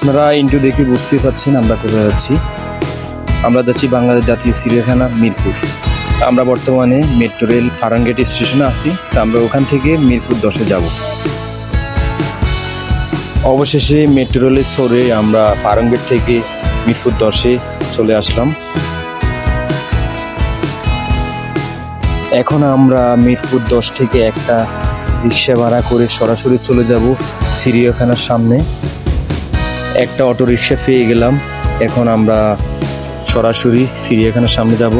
আপনারা ইন্টু দেখে বুঝতেই পারছেন আমরা কোথায় যাচ্ছি আমরা যাচ্ছি বাংলাদেশ জাতীয় চিড়িয়াখানা, মিরপুর। আমরা বর্তমানে মেট্রো রেল ফারাঙ্গেট স্টেশনে আছি। তা আমরা ওখান থেকে মিরপুর দশে যাব। অবশেষে মেট্রো রেলে সরে আমরা ফারাঙ্গেট থেকে মিরপুর দশে চলে আসলাম। এখন আমরা মিরপুর দশ থেকে একটা রিক্সা ভাড়া করে সরাসরি চলে যাব চিড়িয়াখানার সামনে। একটা অটো রিক্সা পেয়ে গেলাম। এখন আমরা সরাসরি চিড়িয়াখানার সামনে যাব।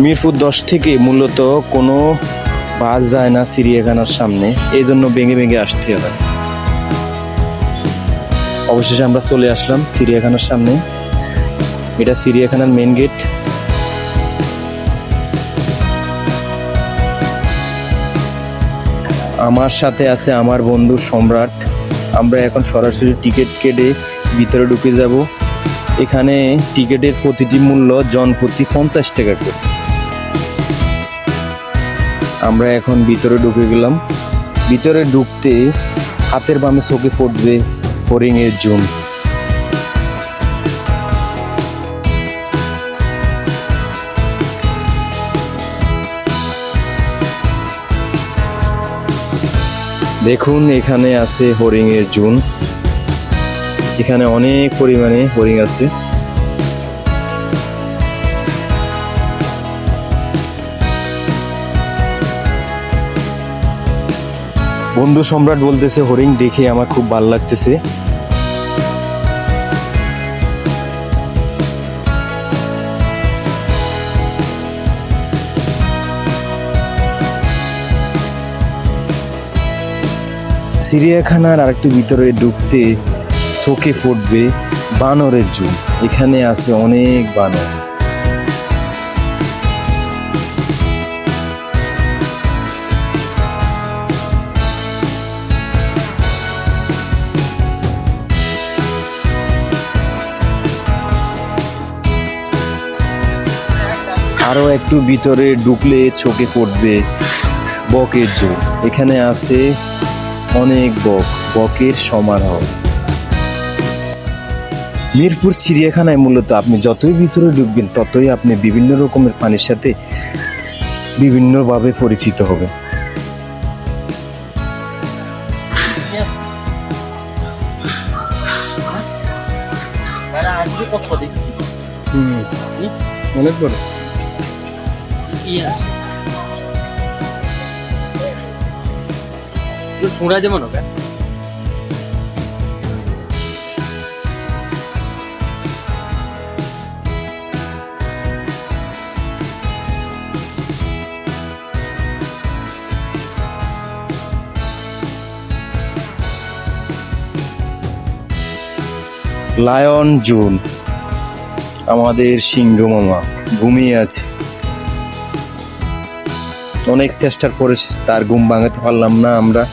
মিরপুর দশ থেকে মূলত কোনো বাস যায় না চিড়িয়াখানার সামনে। এই জন্য ভেঙে ভেঙে আসতে হবে। অবশেষে আমরা চলে আসলাম চিড়িয়াখানার সামনে। এটা চিড়িয়াখানার মেন গেট আমার সাথে আছে আমার বন্ধু সম্রাট। আমরা এখন সরাসরি টিকিট কেটে ভিতরে ঢুকে যাব। এখানে টিকিটের প্রতিটি মূল্য জন প্রতি পঞ্চাশ টাকা করে। আমরা এখন ভিতরে ঢুকে গেলাম। ভিতরে ঢুকতে হাতের বামে চোখে পড়বে ফোরিংয়ের জুন দেখুন, এখানে আছে হরিংয়ের জুন। এখানে অনেক পরিমাণে হরিং আছে। বন্ধু সম্রাট বলতেছে হরিং দেখে আমার খুব ভালো লাগতেছে। চিড়িয়াখানার আরেকটু ভিতরে ঢুকতে চোখে ফুটবে বানরের জু এখানে আছে অনেক বানর। আরও একটু ভিতরে ঢুকলে চোখে পড়বে বকের জু এখানে আছে অনেক বক বকের সমারোহ। মিরপুর চিড়িয়াখানায় মূলত আপনি যতই ভিতরে ঢুকবেন ততই আপনি বিভিন্ন রকমের প্রাণীর সাথে বিভিন্নভাবে পরিচিত হবেন। অনেক বড় পুরা যেমন হবে। Lion zone. আমাদের সিংহ মামা ঘুমিয়ে আছে। অনেক চেষ্টার পরে তার ঘুম ভাঙাতে পারলাম না আমরা।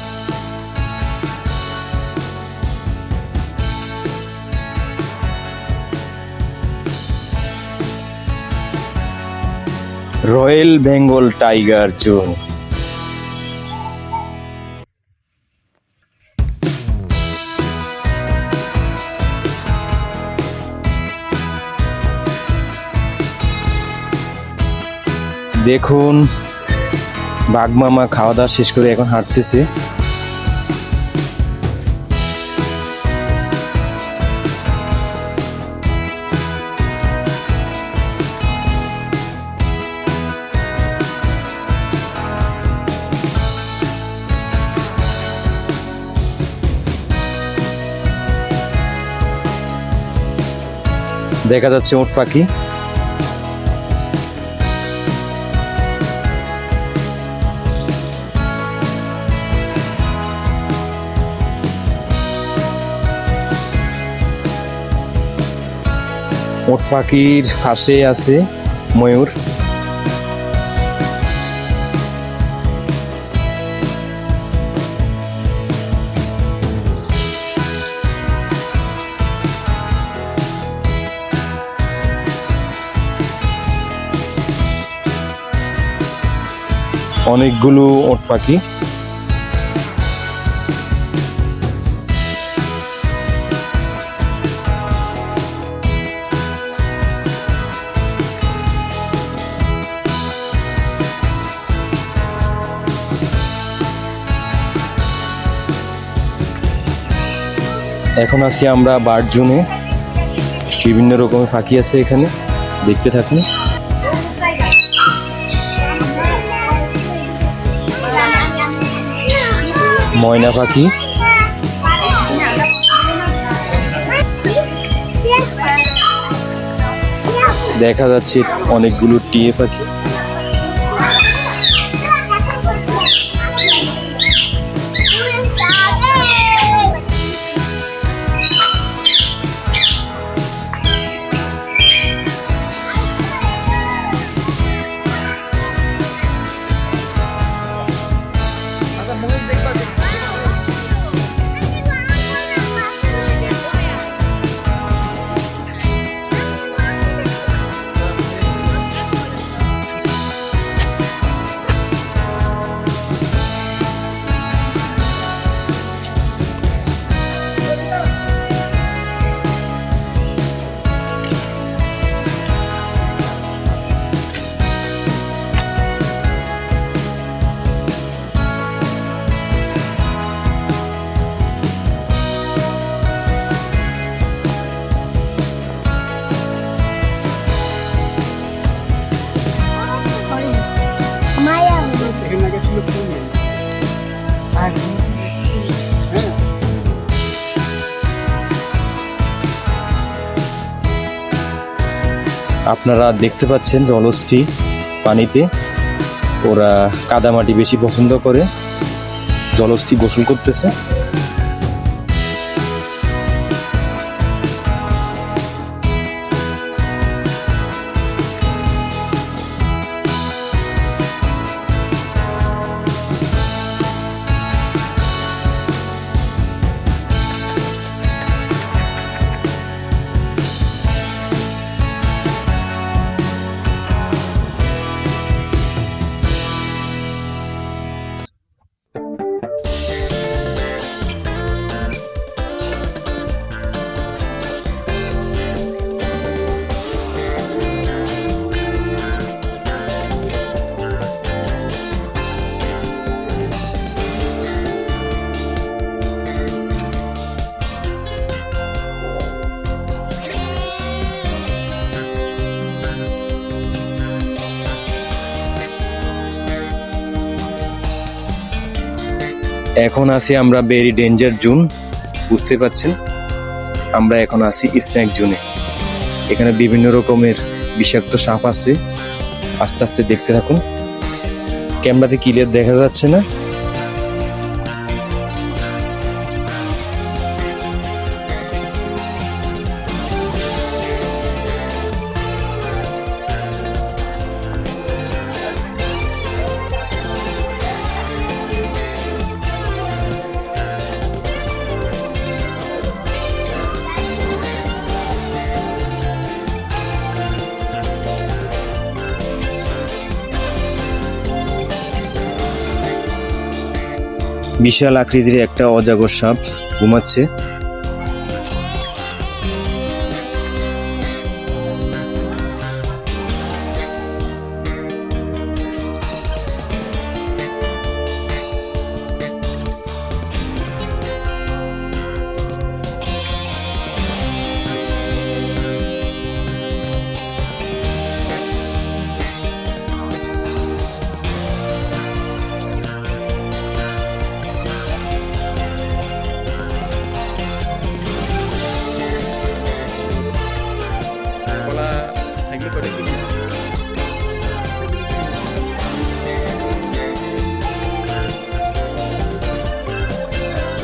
Royal Bengal tiger zone. দেখুন বাঘমামা খাওয়া দাওয়া শেষ করে এখন হাঁটতেছে। দেখা যাচ্ছে উট পাখি। উট পাখির পাশে আছে ময়ূর। অনেকগুলো ওট পাখি। এখন আছি আমরা বার্ড জুনে বিভিন্ন রকমের পাখি আছে এখানে। দেখতে থাকুন। ময়না পাখি। দেখা যাচ্ছে অনেকগুলো টিয়ে পাখি। আপনারা দেখতে পাচ্ছেন জলস্থি পানিতে ওরা কাদামাটি বেশি পছন্দ করে। জলস্থি গোসল করতেছে। এখন আছি আমরা ভেরি ডেঞ্জার জোন, বুঝতে পাচ্ছেন আমরা এখন আছি স্ন্যাক জোনে। এখানে বিভিন্ন রকমের বিষাক্ত সাপ আছে। আস্তে আস্তে দেখতে থাকুন। ক্যামেরাতে ক্লিয়ার দেখা যাচ্ছে না। বিশাল আকৃতির একটা অজাগর সাপ ঘুমাচ্ছে।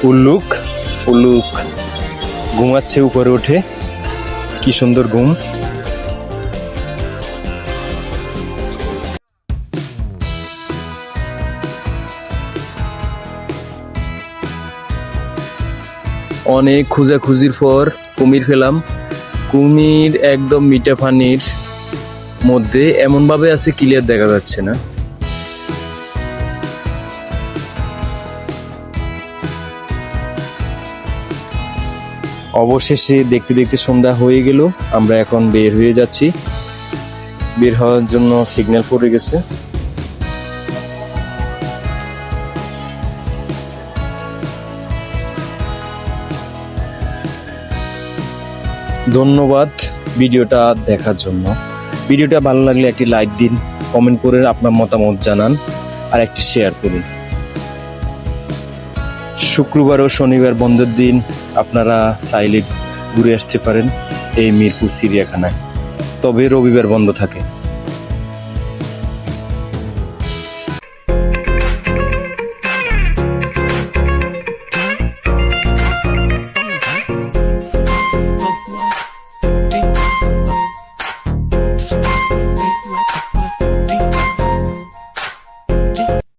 উল্লুক উল্লুক। ঘুমাচ্ছে উপরে উঠে। কি সুন্দর ঘুম। অনেক খোঁজাখুঁজির পর কুমির পেলাম কুমির একদম মিঠা পানির মধ্যে, এমনভাবে আছে ক্লিয়ার দেখা যাচ্ছে না। অবশেষে দেখতে দেখতে সন্ধ্যা হয়ে গেল। আমরা এখন বের হয়ে যাচ্ছি। বের হওয়ার জন্য সিগন্যাল পড়ে গেছে। ধন্যবাদ ভিডিওটা দেখার জন্য। ভিডিওটা ভালো লাগলে একটি লাইক দিন, কমেন্ট করে আপনার মতামত জানান, আর একটি শেয়ার করুন। শুক্রবার ও শনিবার বন্ধের দিন আপনারা চাইলে ঘুরে আসতে পারেন এই মিরপুর চিড়িয়াখানায়। তবে রবিবার বন্ধ থাকে।